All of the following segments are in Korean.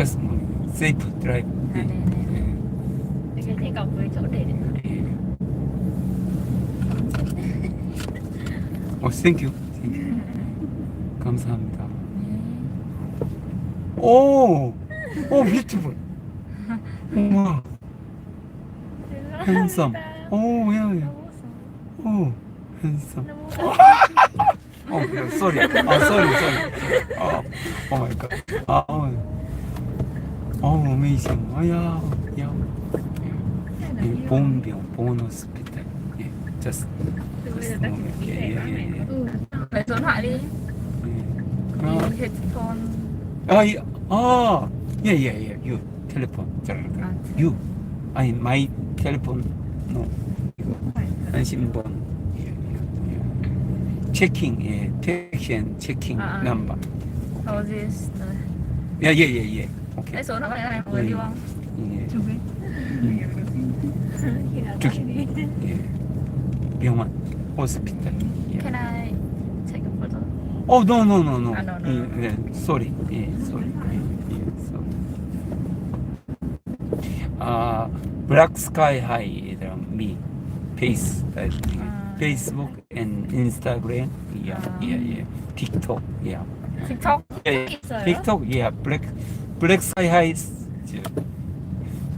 예. Just safe drive. 아, 예. 네네. 예. 이렇게 제가 물 chỗ để 예. 어, 땡큐. 땡큐. 감사합니다. 오! 오, 뷰티풀. 우와. 핸섬. 오, 야, 야. 오, 핸섬. 어, 야, 쏘리. 아, 쏘리, 쏘리. 아, 오 마이 갓. 아, 어, 어메이징. 아, 야, 야. 예, 보험비용, 보너스 피탈. 예, just. just a moment. 예, 예, 예, 예. Ừ. Lấy số điện thoại đi 예. 아, Đi headphone 아, 예, 아, 예, 예, 예, 유, 텔레폰, 잘, 아, 유, 아니, 마이 텔레폰, 노, 이거, 안심번, 예, 예, 예. 체킹, 예, 택시엔 체킹 아, 아. 넘버. Rồi gì Rồi. 예, 예, 예, 예, 오케이. Lấy số điện thoại này Người đi không? 예, Chụp đi. Khi nào 저기. đi. 예, 병원, 호스피탈. 예. Can I take a photo? 어, no, no, no, no. 아, no, no, 예, no. 예, sorry. 예, sorry. 예, 예, sorry. 아, Black Sky High 이랑 미 페이스 아. 페이스북 앤 인스타그램 예, 아. 예, 예. 틱톡 예. TikTok? 예, 있어요? 틱톡 예. 블랙 스카이 하이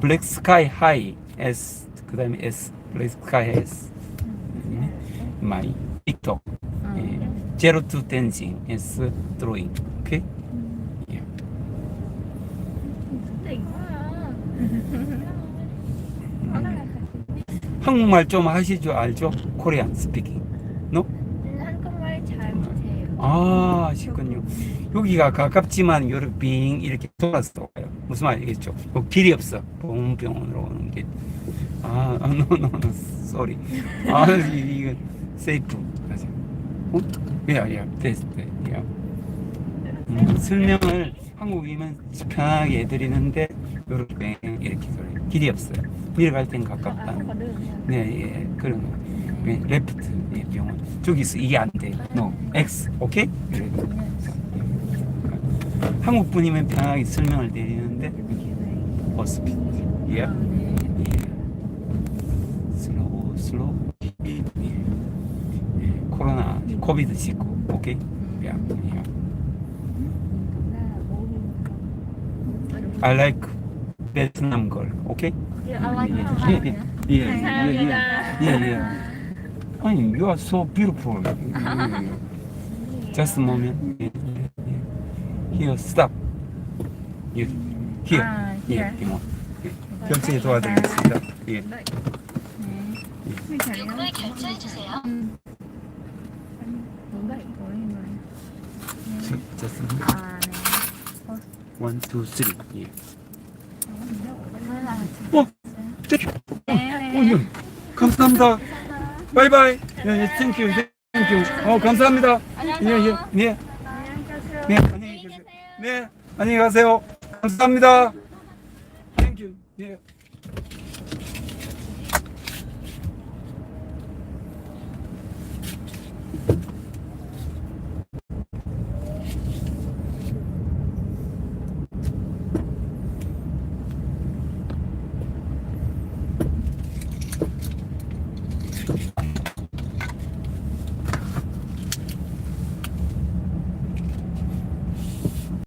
블랙 스카이 하이 S. 그 다음에 S. 블랙 스카이 S 마이. 틱톡. 예. 제로 투 댄싱 S 드로잉 오케이? 예. Tỉnh quá à. 한국말 좀 하시죠. 알죠? 코리안 스피킹. 아 아시군요 여기가 가깝지만 요렇게 빙 이렇게 돌아서 와요 무슨 말이겠죠? 뭐 길이 없어 보험병원으로 오는 길아 노노노 쏘리 아 이- 이거 세이프 맞아 어? 야야 테스트 야 음, 설명을 한국이면 편하게 해드리는데 요렇게 이렇게 소리 길이 없어요 미래 갈땐 가깝다 có đường nha. 네, 예, 그런 거. 예, 레프트 예, 병원. 저기 있어. 이게 안 돼. 노. X. 오케이? 그래. 한국 분이면 편하게 설명을 드리는데 호스피트. 예. 예. 슬로우 슬로우. 예. 예. 코로나 코비드 19. 오케이? 야. 야. I like 베트남 걸. 오케이? 예. 예. 예. 예. 예. 예. 예. 아니, you are so beautiful. 예. Just a moment. Here, stop. 예. Here. 아, 예. here. 이모. 예. 결제 도와드리겠습니다. 예. 네. 요금을 결제해 주세요. Đúng vậy. 저, just a moment. 아, 네. One, two, three. 예. 몰라. 어, 땡큐. 어, 어, 예. 감사합니다. 바이바이. 예, 예, 땡큐. 땡큐. 어, 감사합니다. 예, 예. 네. 네, 안녕히 계세요. 네, 안녕히 가세요. 감사합니다. 땡큐. 예.